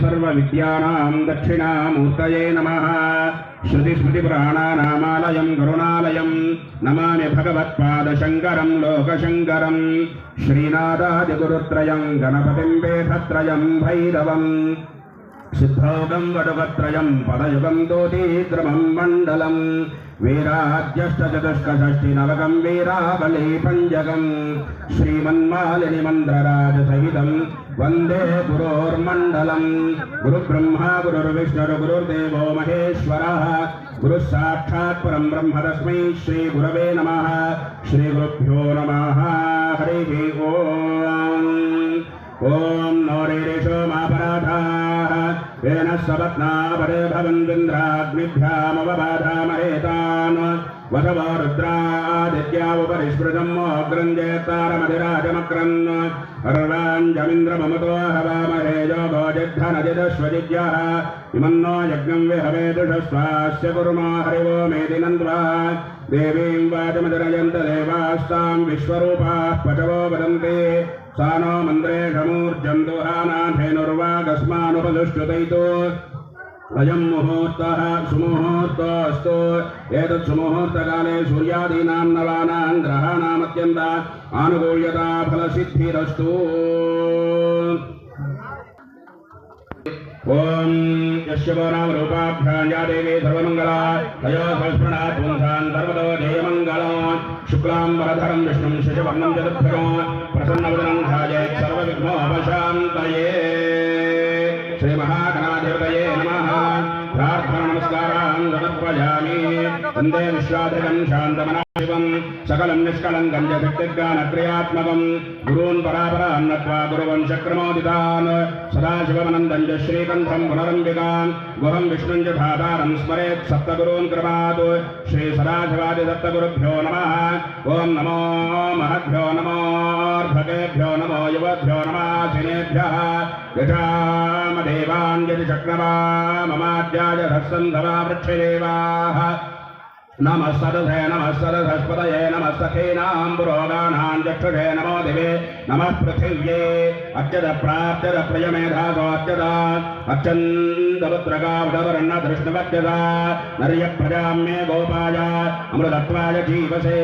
सर्वविद्यानां दक्षिणामूर्तये नमः श्रुतिस्मृतिपुराणानामालयं करुणालयं नमामि भगवत्पादशङ्करं लोकशङ्करं श्रीनाथादिगुरुत्रयं गणपतिं वेधत्रयं भैरवम् सिद्धौगं वटुकत्रयं पदयुगं दोतीद्रमं मण्डलं वीराद्यष्टचतुष्कषष्टिनवकं वीराबली पञ्जकं श्रीमन्मालिनि मन्द्रराजसहितं वन्दे गुरोर्मण्डलं गुरुब्रह्मा गुरुर्विष्णुर् गुरुर्देवो महेश्वरः गुरुः साक्षात् परं ब्रह्म तस्मै श्रीगुरवे नमः श्रीगुरुभ्यो नमः हरिः ओम् ॐ नोरेशो मापराधाः येन स्वपत्ना परे भवन्दिन्द्राग्निभ्यामवबाधामहेतान् वसवो रुद्रादित्यावपरिस्मृतम् अग्रञ्जेतारमधिराजमक्रन् अर्वाञ्जमिन्द्रममतो हवामहे योगोजिद्धनजिदश्वजिद्यः इमन्नो यज्ञं विहवेदुषस्वास्य कुर्मो हरिवो मेदि नन्द्वा देवीं वाचमतिरयन्त देवास्तां विश्वरूपाः पचवो वदन्ति सा नो मन्द्रेशमूर्जम् दुहानाथेनुर्वागस्मानुपदुष्टुतैतो अयं मुहूर्तः सुमुहूर्तोऽस्तु एतत् सुमुहूर्तकाले सूर्यादीनां नवानां ग्रहाणामत्यन्त आनुकूल्यता फलसिद्धिरस्तु। ॐ यस्य वो नाम रूपाभ्यां देवी सर्वमङ्गला, तयो संस्मरणा पुंसान् सर्वतो जयमङ्गला, शुक्लां वरधरं विष्णुं शशिवर्णं चतुर्भुजं प्रसन्नवदनं ध्यायेत् सर्वविघ्नोपशान्तये। श्रीमहागणाधिपतये नमः। प्रार्थना नमस्कारान् समर्पयामि वंदे विश्वाधिकं शान्तमना सकलं निष्कलङ्कं च शक्तिज्ञानक्रियात्मकं गुरून् परापरान् नत्वा गुरुवंशक्रमोदितान् सदाशिवमनन्दं च श्रीकण्ठं पुनरम्बिकान्। गुहं विष्णुं च धातारं स्मरेत् सप्तगुरून् कृपात्। श्रीसदाशिवादिदत्तगुरुभ्यो नमः। ॐ नमो महद्भ्यो नमोऽर्भकेभ्यो नमो युवभ्यो नमासिनेभ्यः यथामदेवान् यदि ममाद्याय हस्सन्धवा वृक्षदेवाः नमः सरसे नमः सरसस्पतये नमः सखीनां पुरोगानां चक्षुषे नमो दिवे नमः पृथिव्ये अच्युत प्राप्त्यद प्रियमेधासो अच्युत अच्चन्दपुत्रकावडवर्ण दृष्णवत्यदा नर्य प्रजां मे गोपाय अमृतत्वाय जीवसे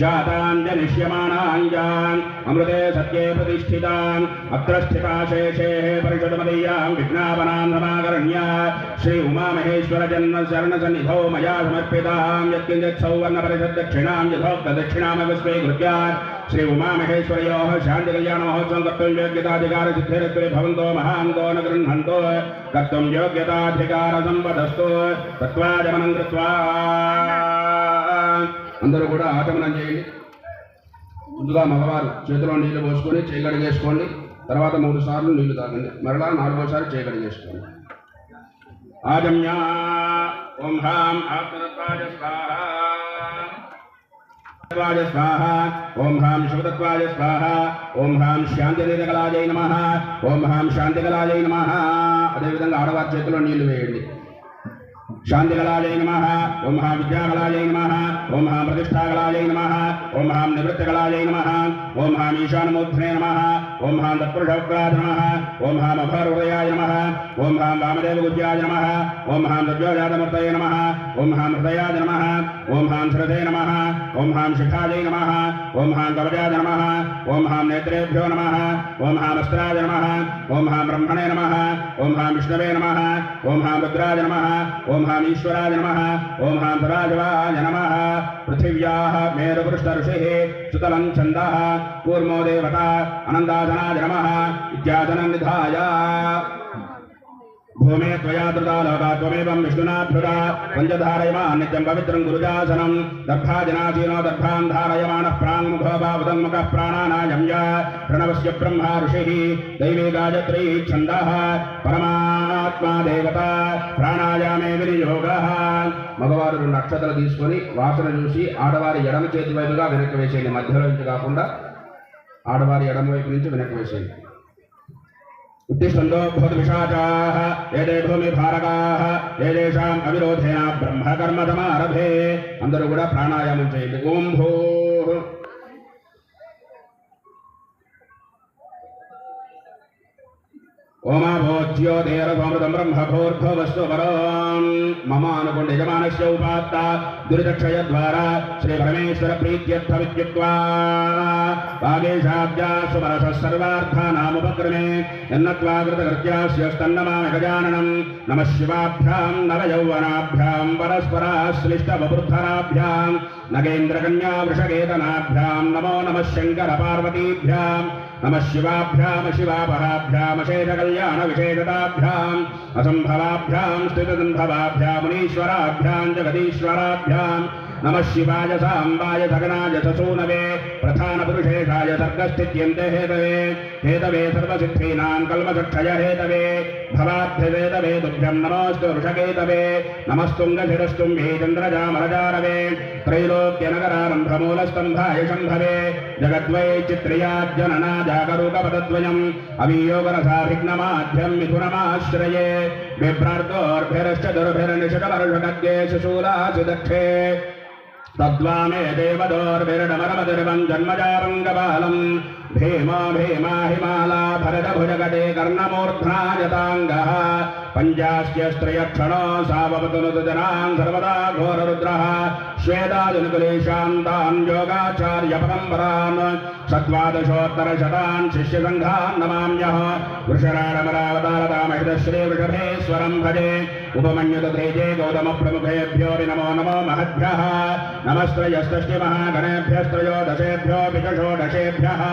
जाताञ्जनिष्यमानाञ्जान् अमृते सत्ये प्रतिष्ठितान्। अत्र स्थिता शेषेः परिषदमदीयां विज्ञापनां समाकरण्या श्री उमामहेश्वर जन्म शरणसन्निधौ मया समर्पितां यत्किञ्चित् सौवर्णपरिषद्दक्षिणां यथोक्तदक्षिणामपि स्वीकृत्य श्री उमामहेश्वरयोः शान्तिकल्याणमहोत्सवं कर्तुं योग्यताधिकारसिद्धिरत्वे भवन्तो महान्तो न गृह्णन्तो। कर्तुं योग्यताधिकारसम्पदस्तु। तत्त्वाजमनं कृत्वा అందరూ కూడా ఆటమనం చేయండి. ముందుగా మగవారు చేతిలో నీళ్ళు పోసుకొని చేయగడిగేసుకోండి తర్వాత మూడు సార్లు నీళ్ళు తాగండి. మరలా నాలుగోసారి చేయగడిగేసుకోండి ఆజమ్యా ఓం హ్రాం. ఆత్మతత్వాయ స్వాహ. స్వాహ. ఓం హ్రాం శివతత్వాయ స్వాహ. ఓం హ్రాం శాంతినిరకలాజై నమ. ఓం హ్రాం శాంతికలాజై నమ. అదేవిధంగా ఆడవారి చేతిలో నీళ్ళు వేయండి. శాంతికళాయ నమ ఓం మహా విద్యాకళాయ నమ ఓం మహా ప్రతిష్టాకళాయ నమ ఓం మహా నివృత్తకళాయ నమ ఓం మహా ఈశానమూర్ధనే నమ ఓం మహా తత్పురుషోగ్రాయ నమ ఓం మహా మభారుదయాయ నమ ఓం మహా వామదేవగుజ్యాయ నమ ఓం మహా ద్రవ్యోజాతమూర్తయ నమ ఓం మహా హృదయాయ నమ ఓం మహా శ్రదే నమ ఓం మహా శిఖాయ నమ ఓం మహా కవచాయ నమ ఓం మహా నేత్రేభ్యో నమ ఓం మహా వస్త్రాయ నమ ఓం మహా బ్రహ్మణే నమ ఓం మహా విష్ణవే నమ ఓం మహా రుద్రాయ ओम नम। ओं हांसराजवाज नम। पृथिव्या पृथिव्याः सुतल छंद कूर्मो देवता अनन्दासनाय नम। इत्यासनं निधा भूमे त्वया दृता लोका, त्वमेवं विष्णुनाभ्युरा पञ्चधारयमान् नित्यं पवित्रं गुरुजासनं। दर्भाजनासीनो दर्भान् धारयमाणः प्राङ् बाहुदङ्मुखः प्राणानायं य प्रणवस्य ब्रह्मा ऋषिः दैवी गायत्री छन्दः పరమాత్మా దేవత ప్రాణాయామే వినియోగ మగవారు రెండు అక్షతలు తీసుకొని వాసన చూసి ఆడవారి ఎడమ చేతి వైపుగా వెనక్కి వేసేయండి మధ్యలో నుంచి కాకుండా ఆడవారి ఎడమ వైపు నుంచి వెనక్కి వేసేయండి ఉద్దిష్టంతో భూతవిషాచాः ఏదే భూమి భారకాः ఏదేషాం అవిరోధేన బ్రహ్మకర్మ సమారభే అందరూ కూడా ప్రాణాయామం చేయండి ఓం భూ ఓమాభోజ్యోదేరసమృతం బ్రహ్మభోర్భవస్తు మమ అనుకుండ యజమానస్య ఉపాత్త దురితక్షయ ద్వారా శ్రీ పరమేశ్వర ప్రీత్యర్థ విద్యుక్వా సర్వార్థానాముపక్రమే ఎన్నత్వా కృతకృత్యాస్య గజాననం నమ శివాభ్యాం నవ యౌవనాభ్యాం పరస్పరాశ్లిష్టవృద్ధరాభ్యాం నగేంద్రకన్యా వృషకేతనాభ్యాం నమో నమ శంకర పార్వతీభ్యాం नम शिवाभ्याम शिवापराभ्याम शेषकल्याण विशेषताभ्याम् असम्भवाभ्याम् स्थितसम्भवाभ्यामुनीश्वराभ्याम् जगदीश्वराभ्याम्। नम शिवाय साम्बाय सगनाय सूनवे ससूनवे प्रधानपुरुषेशाय सर्गस्थित्यन्ते हेतवे हेतवे सर्वसिद्धीनां कल्मषक्षय हेतवे भवाभ्यवेदवे तुभ्यं नमोऽस्तु ऋषकेतवे नमस्तुङ्गशिरस्तुम्भे चन्द्रजामरजारवे त्रैलोक्यनगरारम्भमूलस्तम्भाय शम्भवे जगद्वै चित्रयाज्जनना जागरूकपदद्वयम् अवीयोगरसाभिघ्नमाध्यं मिथुनमाश्रये बिभ्रार्तोर्भिरश्च दुर्भिर्निषदमर्षगद्ये सुशूलासु दक्षे तद्वामे देवदोर्भिरडमरमतिर्वम् जन्मजापङ्गपालम् भीमा भीमा हिमाला भरतभुजगटे कर्णमूर्ध्ना यताङ्गः पञ्चास्यस्त्रयक्षणो साववतुनुतजनान् सर्वदा घोररुद्रः श्वेतादिनुकुलेशान्तान् योगाचार्यपरम्परान् षड्वादशोत्तरशतान् शिष्यसङ्घान् नमाम्यः वृषराडमरावतारतामहितश्रीवृषभेश्वरम् भजे उपमन्युततेजे गौतमप्रमुखेभ्यो नमो नमो महद्भ्यः नमस्त्रयस्तष्टिमहागणेभ्यस्त्रयोदशेभ्यो विषषोडशेभ्यः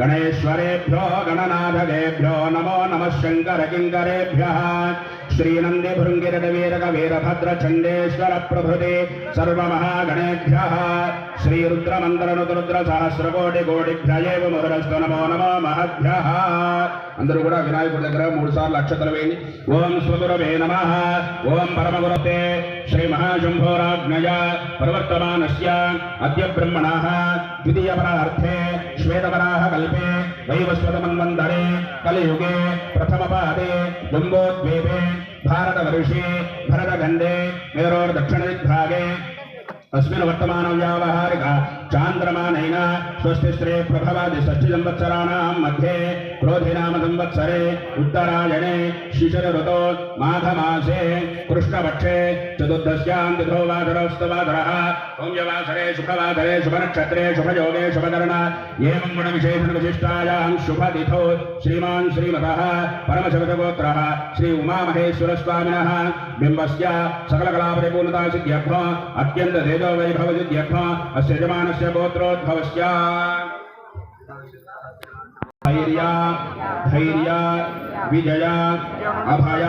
गणेश्वरेभ्यो गणनाथगेभ्यो नमो नमः शङ्करकिङ्करेभ्यः శ్రీనంది భృంగిరడ వీరక వీరభద్ర భృంగిరడవీరగవీరభద్రచండేశ్వర ప్రభృతి సర్వమహాగణేభ్యः శ్రీరుద్రమందరనుద్రసహస్రకోటికోటిభ్యయేవ ముహరస్తు నమో నమో మహద్భ్యः అందరూ కూడా వినాయకుడి దగ్గర మూడు సార్లు అక్షతలు వేయండి. ఓం స్వగురవే నమ. ఓం పరమగురతే श्री श्रीमहाशम्भोराज्ञया प्रवर्तमानस्य अद्य ब्रह्मणाः द्वितीयपरार्थे श्वेतपराहकल्पे वैवस्वतमन्वन्तरे कलियुगे प्रथमपादे जम्बोद्वीपे भारतवर्षे भरतखण्डे मेरोर्दक्षिणदिग्भागे अस्मिन् वर्तमानौ व्यावहारिक चान्द्रमानेन स्वस्तिस्त्रे प्रभवादि षष्टिसंवत्सराणां मध्ये क्रोधिनामसंवत्सरे उत्तरायणे शिशिरऋतो माघमासे कृष्णपक्षे चतुर्दश्यां तिथो वासरस्तवासरः सौम्यवासरे शुभवासरे शुभनक्षत्रे शुभयोगे शुभकर्ण एवं गुणविशेषणविशिष्टायां शुभतिथो श्रीमान् श्रीमतः परमशिवतगोत्रः श्री उमामहेश्वरस्वामिनः बिम्बस्य सकलकलापरिपूर्णतासिद्ध्यर्थम् अत्यन्तदेव अत्यन्त तेजो वैभवसिद्ध्यर्थो अस्य यजमानस्य गोत्रोद्भवस्य धैर्य धैर्य, विजय, अभय,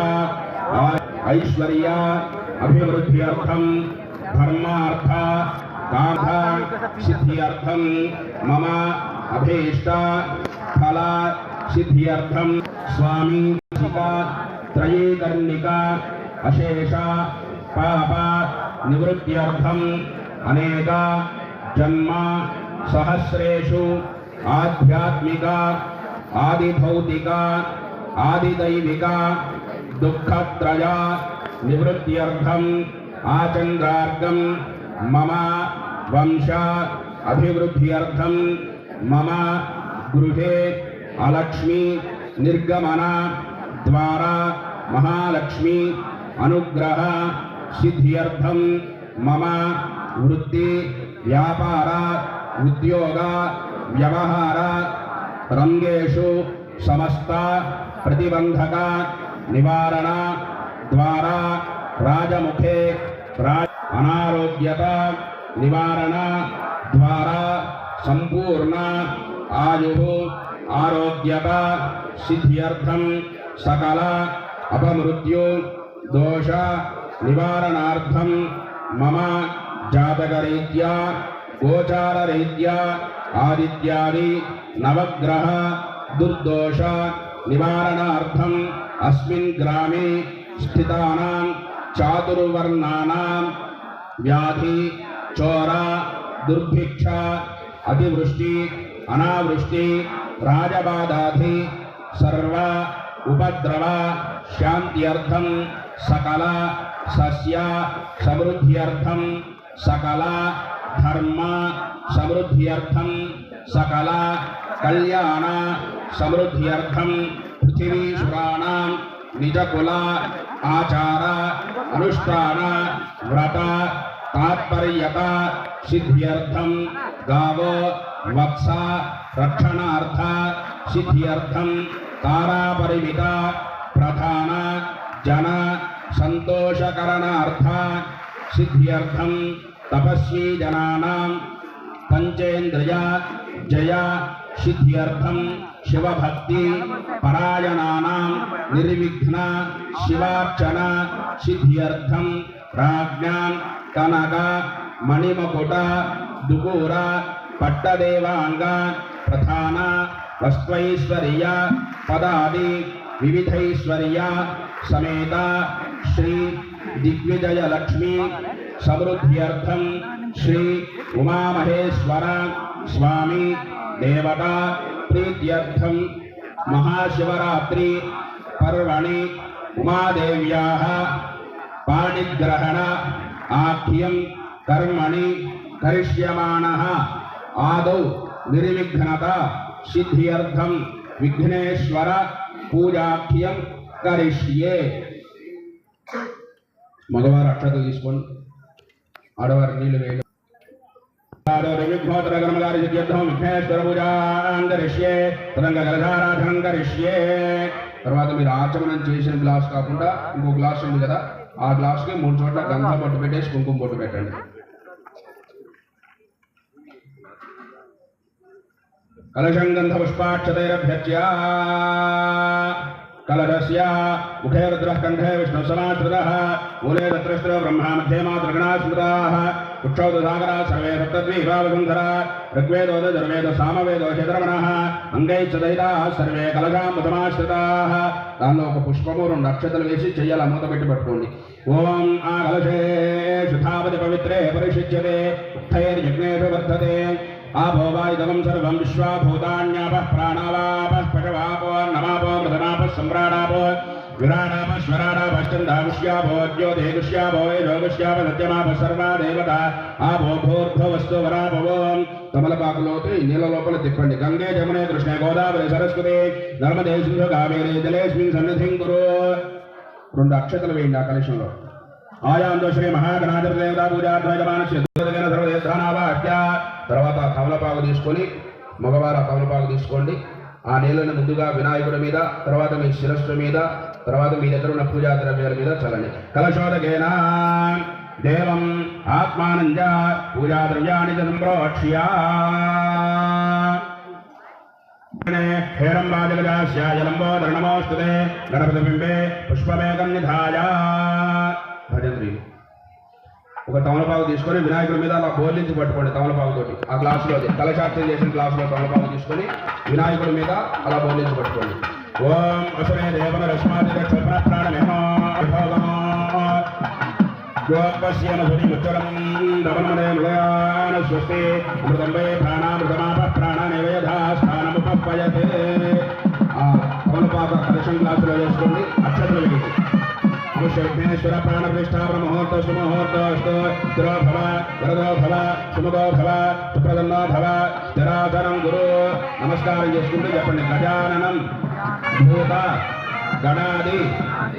ऐश्वर्य अभिवृद्ध्यर्थं धर्मार्थ काम सिद्ध्यर्थं मम, अभीष्ट, फल सिद्ध्यर्थं स्वामी त्रयीकर्णिका, अशेष, पाप निवृत्त्यर्थम् अनेक जन्म सहस्रेषु आध्यात्मिक, आदिभौतिक, आदिदैविक, दुःखत्रय निवृत्त्यर्थम् आचन्द्रार्गं मम वंश अभिवृद्ध्यर्थं मम गृहे अलक्ष्मी निर्गमन, द्वारा महालक्ष्मी, अनुग्रह सिद्ध्यर्थं मम वृत्ति व्यापार, उद्योग, व्यवहार रङ्गेषु समस्त प्रतिबन्धक निवारण, द्वारा, राजमुखे, राज, अनारोग्यता, निवारण, द्वारा सम्पूर्ण आयुः, आरोग्यता, सिद्ध्यर्थं सकल, अपमृत्यु, दोष నివారణార్థం మమ జాతకరీత్యా గోచారరీత్యా ఆదిత్యాది నవగ్రహ దుర్దోష నివారణార్థం అస్మిన్ గ్రామే స్థితానాం చాతుర్వర్ణానాం వ్యాధి చోర దుర్భిక్ష అతివృష్టి అనావృష్టి రాజబాధాధి సర్వ ఉపద్రవ శాంత్యర్థం సకల सस्या समृद्ध्यर्थम सकला धर्म समृद्ध्यर्थम सकला कल्याण समृद्ध्यर्थम पृथ्वीसुराण निजकुला आचार अनुष्ठान व्रत तात्पर्यता सिद्ध्यर्थम गाव वत्स रक्षणार्थ सिद्ध्यर्थम तारापरिमिता प्रधान जन సంతోషకరణార్థ సిద్ధ్యర్థం తపస్వీ జనానాం పంచేంద్రియ జయ సిద్ధ్యర్థం శివభక్తి పరాయణానాం నిర్విఘ్న శివార్చన సిద్ధ్యర్థం రాజ్ఞాం కనక మణిమకుట దుకూర పట్టదేవాంగ ప్రధాన వస్త్వైశ్వర్య పదాది समेता श्री दिग्विजय लक्ष्मी समृद्ध्यर्थम श्री उमा महेश्वर स्वामी देवता प्रीत्यर्थम महाशिवरात्रि पर्वणि उमादेव्याः पाणिग्रहण आख्यम कर्मणि करिष्यमाणः आदौ निर्विघ्नता सिद्ध्यर्थम विघ्नेश्वर पूजाख्यम కరిష్యే మగవారు అక్షత తీసుకోండి. ఆడవారు నీళ్ళు వేయడం. తర్వాత మీరు ఆచమనం చేసిన గ్లాస్ కాకుండా ఇంకో గ్లాస్ ఉంది కదా ఆ గ్లాస్కి మూడు చోట్ల గంధ పట్టు పెట్టేసి కుంకుమ పొట్టు పెట్టండి. కలశం గంధ పుష్పాక్షతైరభ్యర్చ్య కలశస్య ముఖే रुद्रः కంఠే విష్ణు సమాశ్రితः మూలే తత్రస్త్ర బ్రహ్మా మధ్యే మాతృగణా స్మృతాः కుక్షౌదసాగరా సర్వే సప్తద్వీపావసుంధరా ఋగ్వేదోద జర్వేద సామవేదో శతరమణः అంగైశ్చదైతాः సర్వే కలశాముతమాశ్రితాः దానిలో ఒక పుష్పము రెండు అక్షతలు వేసి చెయ్యాల మూత పెట్టి పట్టుకోండి ఓం ఆ కలశే శుధాపతి పవిత్రే పరిశుచ్యతే ఉత్తైర్యజ్ఞేషు వర్ధతే ఆభోవాయుధవం సర్వం విశ్వాభూతాన్యాప ప్రాణావాపः పశవాపో నమాపో మృతనాపः సమ్రాడాపో విరాడాప స్వరాడాపశ్చందాపుష్యాభో జ్యోతిషుష్యాభో యోగుష్యాప సత్యమాప సర్వా దేవత ఆభో భూర్భవస్తు వరాభవో తమలపాకులోకి నీళ్ళ లోపల తిప్పండి గంగే జమునే కృష్ణ గోదావరి సరస్వతి నర్మదే సింధు కావేరి జలేస్మిన్ సన్నిధిం గురు రెండు అక్షతలు వేయండి ఆ కలశంలో। ఆయాందో శ్రీ మహాగణాధిపతి దేవతా పూజాధ్వజమానస్య దూరగణ సర్వదేశానావాహ్య తర్వాత కమలపాకు తమలపాకు తీసుకొని మగవారు ఆ తమలపాకు తీసుకోండి. ఆ నీళ్ళను ముందుగా వినాయకుడి మీద తర్వాత మీ శిరస్సు మీద తర్వాత మీ దగ్గర ఉన్న పూజా ద్రవ్యాల మీద చల్లండి. కలశోదకేనా? దేవం ఆత్మానంద పూజా ద్రవ్యాన్ని సంప్రోక్ష్య గణపతి బింబే పుష్పమేకం నిధాయ. భజంత్రి. ఒక తమలపాకు తీసుకొని వినాయకుడి మీద అలా బోర్లించి పట్టుకోండి తమలపాకుతోటి. ఆ గ్లాసులో తలశాస్త్రం చేసిన గ్లాసులో తమలపాకు తీసుకొని వినాయకుడి మీద అలా బోర్లించి పట్టుకోండి. ఓం అసురే దేవన రశ్మాది క్షణ ప్రాణమేమో స్వస్తి. అమృతంబే ప్రాణామృతమాప ప్రాణానివేధా తమలపాక కలశం గ్లాసులో వేసుకోండి. అక్షతలు వేయండి అవశ్య విఘ్నేశ్వర ప్రాణప్రతిష్ఠా బ్రహ్మోహూర్త సుముహూర్తస్తు స్థిరో భవ వరదో భవ సుముఖో భవ సుప్రదన్నో భవ స్థిరాధనం గురు నమస్కారం చేసుకుంటూ చెప్పండి. గజాననం భూత గణాది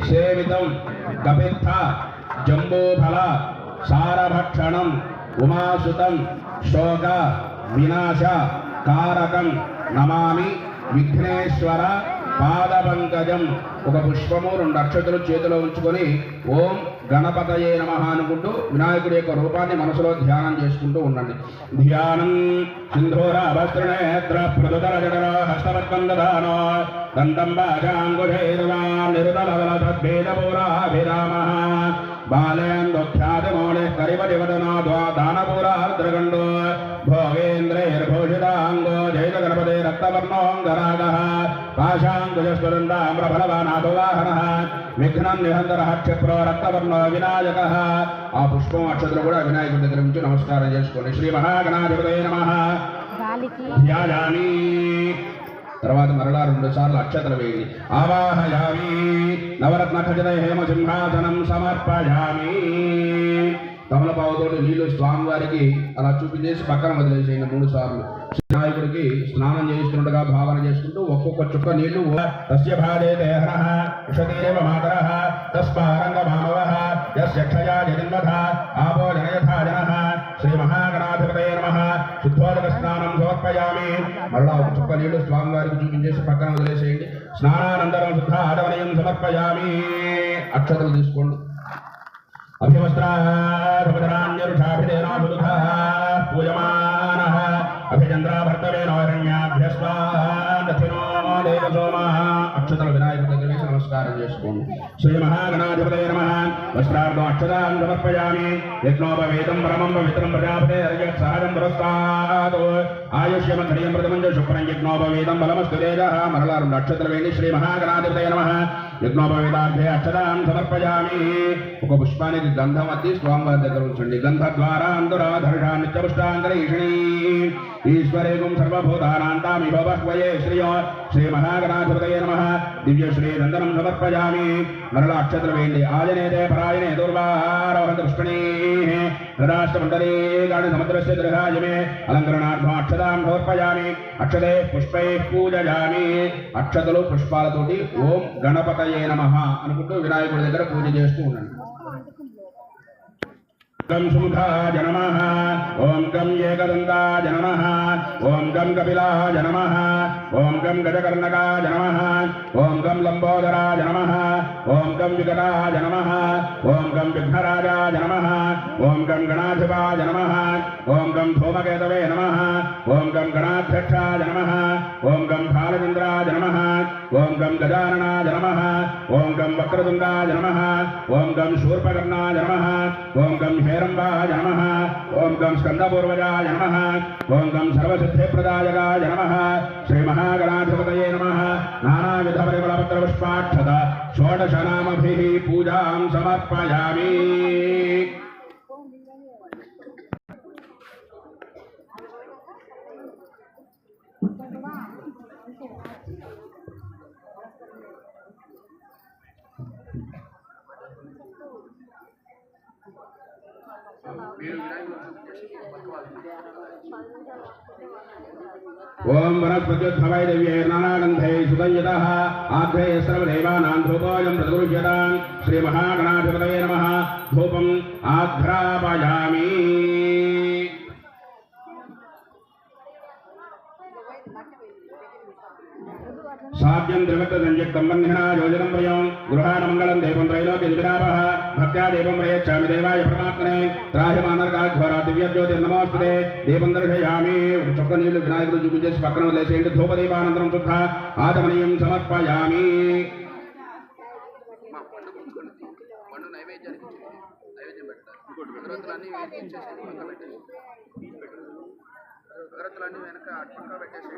సేవితం కపిత్థ జంబూఫల సారభక్షణం ఉమాసుతం శోక వినాశ కారకం నమామి విఘ్నేశ్వర పాదపంకజం. ఒక పుష్పము రెండు అక్షతులు చేతిలో ఉంచుకొని ఓం గణపతయే నమ అనుకుంటూ వినాయకుడి యొక్క రూపాన్ని మనసులో ధ్యానం చేసుకుంటూ ఉండండి. ధ్యానం సింధూర భస్త్రనేత్ర ప్రదుతర జగర హస్తపద్మం దదానో దంతం బాజాంగుధైర్వా నిరుదలవల తద్భేదపూరాభిరామ బాలేందోఖ్యాతిమౌళి కరిపటివదనో రక్తవర్ణోంగరాగः పాశాంకుజస్వరుండామ్రఫలవానాథవాహనः విఘ్నం నిహంతరः క్షిప్రో రక్తవర్ణో వినాయకः ఆ పుష్పం అక్షతలు కూడా వినాయకుడి దగ్గర నుంచి నమస్కారం చేసుకోండి శ్రీ మహాగణాధిపతే నమః। ధ్యాయామి। తర్వాత మరలా రెండు సార్లు అక్షతలు వేయండి ఆవాహయామి। నవరత్న ఖచిత హేమ సింహాసనం సమర్పయామి। తమలపావుతోటి నీళ్ళు స్వామివారికి అలా చూపించేసి పక్కన వదిలేసేయండి మూడు సార్లు. వినాయకుడికి స్నానం చేస్తుండగా భావన చేసుకుంటూ ఒక్కొక్క చుక్క నీళ్ళు తస్య భాగే దేహన విషదేవ మాతర తస్మారంగ మామవ యస్య క్షయా జగన్మథ ఆపో జనయథా జన. శ్రీ మహాగణాధిపతే నమ. శుద్ధోదక స్నానం సమర్పయామి. మళ్ళా ఒక చుక్క నీళ్ళు స్వామివారికి చూపించేసి పక్కన వదిలేసేయండి. స్నానానంతరం శుద్ధ ఆడవనయం సమర్పయామి. అక్షతలు తీసుకోండి. అభివస్త్రాభిధరాన్యరుషాభిధేనాభిదుఃఖ పూయమానः అభిచంద్రాభర్తవేనోరణ్యాభ్యస్వానథినో దేవసోమ అక్షతల వినాయక దగ్గర నమస్కారం చేసుకోండి శ్రీ మహాగణాధిపతయ నమ వస్త్రార్థం అక్షతాన్ని సమర్పయామి యజ్ఞోపవేదం పరమం పవిత్రం ప్రజాపతే అర్యత్ సహజం పురస్కాత్ ఆయుష్యమంత్రియం ప్రథమం చ శుక్రం యజ్ఞోపవేదం బలమస్తు తేజ మరలా రెండు అక్షతలు వేయండి శ్రీ మహాగణాధిపతయ నమ యజ్ఞోపవేదార్థే అక్షరాం సమర్పయామి. ఒక పుష్పానికి గంధం అద్ది స్వామివారి దగ్గర ఉంచండి. గంధ ద్వారా అందురాధర్షా నిత్యపుష్టాంతరీషిణి ఈశ్వరేగం సర్వభూతానాంతామి భవహ్వయే శ్రీయో శ్రీ మహాగణాధిపతయ నమ. దివ్య శ్రీ నందనం సమర్పయామి. మరల అక్షతలు వేయండి. ఆజనేదే పరాయణే దుర్వారోహంత పుష్పణీ హృదాష్టమండలే గాఢ సముద్రస్య దృహాయమే అలంకరణార్థం అక్షతాం సమర్పయామి అక్షతే పుష్పై పూజయామి అక్షతలు పుష్పాలతోటి ఓం గణపతయే నమ అనుకుంటూ వినాయకుడి దగ్గర పూజ చేస్తూ ఉండండి। జనమహా సుముఖాయ నమః ఓం గం ఏకదంతాయ నమః ఓం గం కపిలాయ నమః ఓం గం గజకర్ణకాయ నమః ఓం గం లంబోదరాయ నమః ఓం గం వికటాయ నమః ఓం గం విఘ్నరాజాయ నమః ఓం గం గణాధిపాయ నమః ఓం గం ధూమకేతవే నమః ఓం గం గణాధ్యక్షాయ నమః ఓం గం బాలచంద్రాయ నమః ఓం గం గజాననాయ నమః ఓం గం వక్రతుంగాయ నమః ఓం గం శూర్పకర్ణాయ నమః ఓం గం హేరంబాయ నమః ఓం గం స్కందపూర్వజాయ నమః ఓం గం సర్వసిద్ధిప్రదాయకాయ నమః శ్రీ మహాగణాధిపతయే నమః నానావిధ పరిమళపత్ర పుష్పాక్షత షోడశ నామభిః పూజాం సమర్పయామి ఓం వనస్పత్యుద్భవై దివ్యై నానాగంధై సుదంయతః ఆగ్రహే సర్వదేవానాం ధూపోయం ప్రదృశ్యతాం శ్రీ మహాగణాధిపతయే నమః ధూపం ఆఘ్రాపయామి। సాధ్యం ద్రవత సంయుక్తం యోజనం ప్రయం. గృహాణ మంగళం దేవం త్రైలోక్య దివిరాపః భక్త్యా దేవం ప్రయచ్చామి దేవాయ పరమాత్మనే. త్రాహిమానర్కాఘోర దివ్యజ్యోతి నమోస్తుతే దీపం దర్శయామి. ఒక చొక్క నీళ్ళు వినాయకుడు చూపించేసి పక్కన వదిలేసేయండి. ధూపదీపానంతరం శుద్ధ ఆచమనీయం సమర్పయామి. నైవేద్యం పెట్టాలి అగరత్తులన్నీ వెనక పెట్టేసి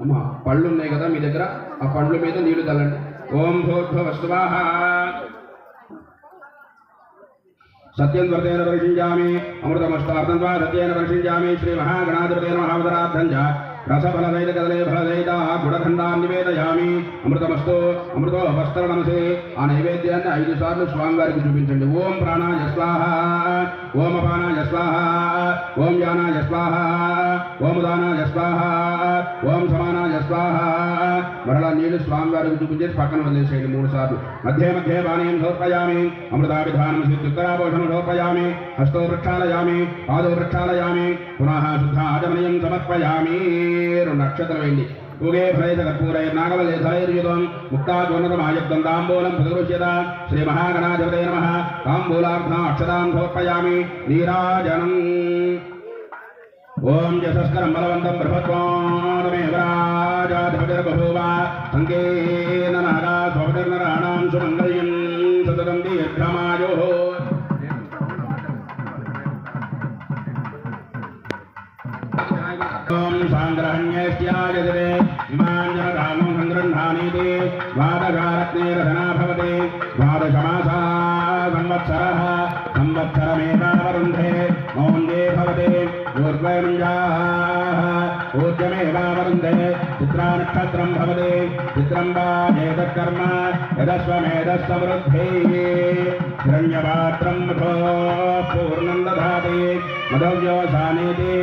అమ్మ పళ్ళు ఉన్నాయి కదా మీ దగ్గర? ఆ పండ్ల మీద నీళ్ళు తల్లండి. ఓం భూర్భవస్వాహ సత్యం వర్తేన వర్షించామి అమృతమష్టార్థం వా సత్యేన శ్రీ మహాగణాధిపతేన మహావదరార్థం చ. రసఫలదైన కదలే ఫలదైత గుడఖండాన్ని నివేదయామి అమృతమస్తు అమృతో వస్త్ర నమసే ఆ నైవేద్యాన్ని ఐదు సార్లు స్వామివారికి చూపించండి. ఓం ప్రాణ యస్వాహ ఓం అపాన యస్వాహ ఓం యాన యస్వాహ ఓం దాన యస్వాహ ఓం సమాన యస్వాహ మరలా నీళ్ళు స్వామివారికి చూపించేసి పక్కన వదిలేసేయండి మూడు సార్లు మధ్య మధ్య పానీయం సమర్పయామి అమృతాభిధానం శుద్ధుత్తరాభూషణం సమర్పయామి హస్తో వృక్షాలయామి పాదో వృక్షాలయామి పునః శుద్ధ ఆచమనీయం సమర్పయామి. రెండు నక్షత్రం వేయండి. భయత కర్పూరై నాగవలేధైర్యుగం ముక్తాజోన్నతమాయుక్తం తాంబూలం ప్రదృశ్యత శ్రీ మహాగణాధిపతే నమ. తాంబూలార్థం అక్షతాం సమర్పయామి. నీరాజనం. ఓం యశస్కరం బలవంతం బృహత్వాదమేవ राजाधिपतिर्बभूवा अङ्गे नारा स्वपतिर्नराणां सुमङ्गल्यं सततं दीर्घमायोः। ओम सांग्रहण्यस्याय जरे मांजन रामं संग्रहणानीति वादकारत्ने रधना ऊर्जमेवावरुन्धे चित्रानक्षत्रं भवति चित्रं वा एतत्कर्म यदस्वमेधस्समृद्धिः हिरण्यपात्रं मधो पूर्णं दधाति मधव्योसानीति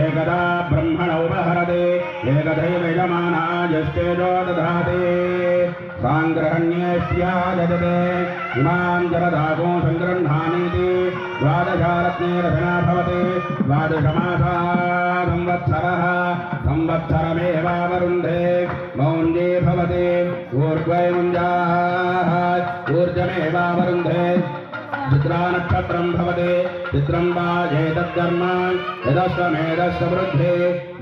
एकदा ब्रह्मणोपहरति एकदैव यजमानायश्चेजो दधाति సాంగ్రహణ్యేష్యా జగతే ఇమాం జలదాగో సంగ్రహాణీతి ద్వాదశారత్నేరసనా భవతి ద్వాదశమాసా సంవత్సర సంవత్సరమేవావరుంధే మౌంజే భవతి ఊర్ధ్వై ముంజా ఊర్జమేవావరుంధే ऊर्जमेवावरुन्धे चित्रानक्षत्रं भवति चित्रं वा एतत्कर्म यदस्वमेधस्ववृद्धे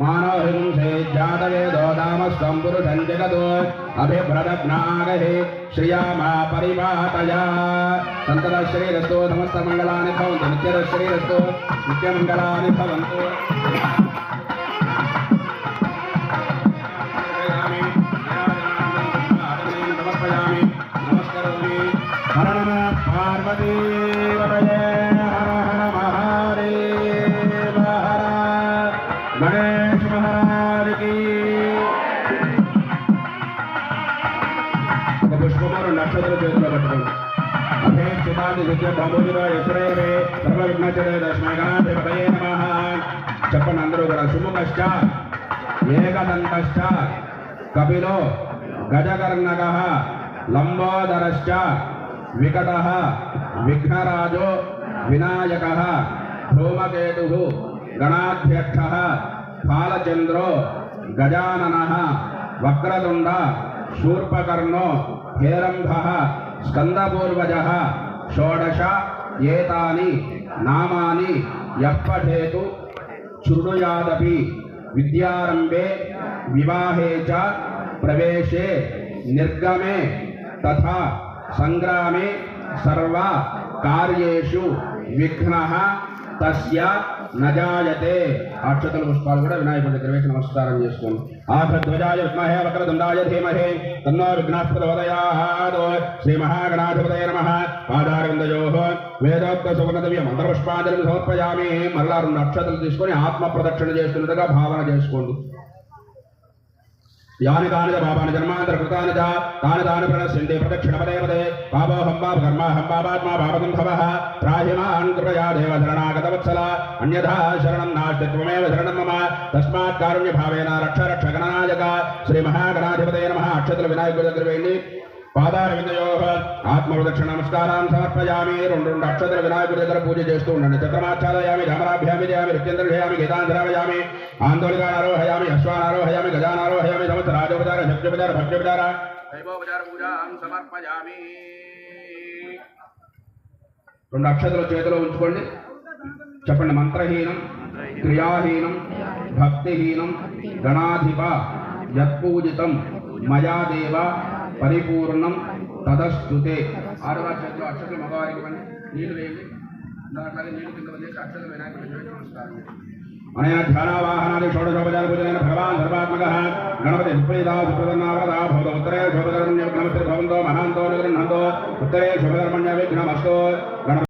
मानवहिंसे जातवेदो नामस्वं पुरुषं जगतो अभिभ्रदग्नागहे श्रियामा परिपातया सन्ततश्रीरस्तो समस्तमङ्गलानि भवन्तु नित्यश्रीरस्तो नित्यमङ्गलानि भवन्तु చెప్పండి అందరూ కూడా. సుముఖశ్చ ఏకదంతశ్చ కపిలో గజకర్ణక లంబోదరశ్చ వికట విఘ్నరాజో వినాయక ధూమకేతు గణాధ్యక్ష బాలచంద్రో గజానన వక్రతుండ శూర్పకర్ణో హేరంభ స్కందపూర్వజ షోడశ ఏతాని నామాని యప్పఠేతు शृणुयादपि विद्यारम्भे विवाहे च प्रवेशे निर्गमे तथा सङ्ग्रामे सर्व कार्येषु विघ्नः తస్య నజాయతే. అక్షతల పుష్పాలు కూడా వినాయకుడి దగ్గర వేసి నమస్కారం చేసుకోండి ఆభధ్వజాయ విద్మహే వక్రతుండాయ ధీమహే. తన్నో విఘ్నాస్పదవదయాద్ శ్రీ మహాగణాధిపతయ నమ. పాదారవిందయో. వేదోక్త సువర్ణదవ్య మంత్రపుష్పాంజలి సమర్పయామి. మరలా రెండు అక్షతలు తీసుకొని ఆత్మ ప్రదక్షిణ చేస్తున్నట్టుగా భావన చేసుకోండి. యాని కాని చ పాపాని జన్మాంతర కృతాని చ తాని తాని ప్రణశ్యంతి ప్రదక్షిణ పదే పదే పాపోహం పాప కర్మాహం పాపాత్మా పాపకం భవః త్రాహిమాన్ కృపయా దేవ శరణాగత వత్సల అన్యథా శరణం నాస్తి త్వమేవ శరణం మమ తస్మాత్ కారుణ్య భావేన రక్ష రక్ష గణనాయక శ్రీ మహాగణాధిపతే నమః అక్షతుల వినాయకుల దగ్గర వెళ్ళి పాదార విందయో ఆత్మ ప్రదక్షిణ నమస్కారం సమర్పయామి. రెండు రెండు అక్షతల వినాయకుడి దగ్గర పూజ చేస్తూ ఉండండి. చక్రమాచ్ఛాదయామి ధమరాభ్యామి జయామి నృత్యంద్రయామి గీతాంధ్రావయామి ఆందోళనారోహయామి అశ్వానారోహయామి గజానారోహయామి సమస్త రాజోపచార శక్తిపచార భక్తిపచార దైవోపచార పూజాం సమర్పయామి. రెండు అక్షతలు చేతిలో ఉంచుకోండి. చెప్పండి మంత్రహీనం క్రియాహీనం భక్తిహీనం గణాధిప యత్పూజితం మయా దేవ పరిపూర్ణం తదస్తుతే ఆరవ చేతిలో అక్షతలు మగవారికి నీళ్ళు వేయండి. దాంట్లో నీళ్ళు కింద వదిలేసి అక్షతలు వినాయకుడి నమస్కారం. అనయన ధ్యానావాహనాది షోడశోపచార పూజనైన భగవాన్ సర్వాత్మక గణపతి సుప్రీదా సుప్రసన్నావరదా భవత ఉత్తరే శోభకర్మణ్య విఘ్నమస్తి భవంతో మహాంతో నిగృహంతో ఉత్తరే శుభకర్మణ్య విఘ్నమస్తో. గణపతి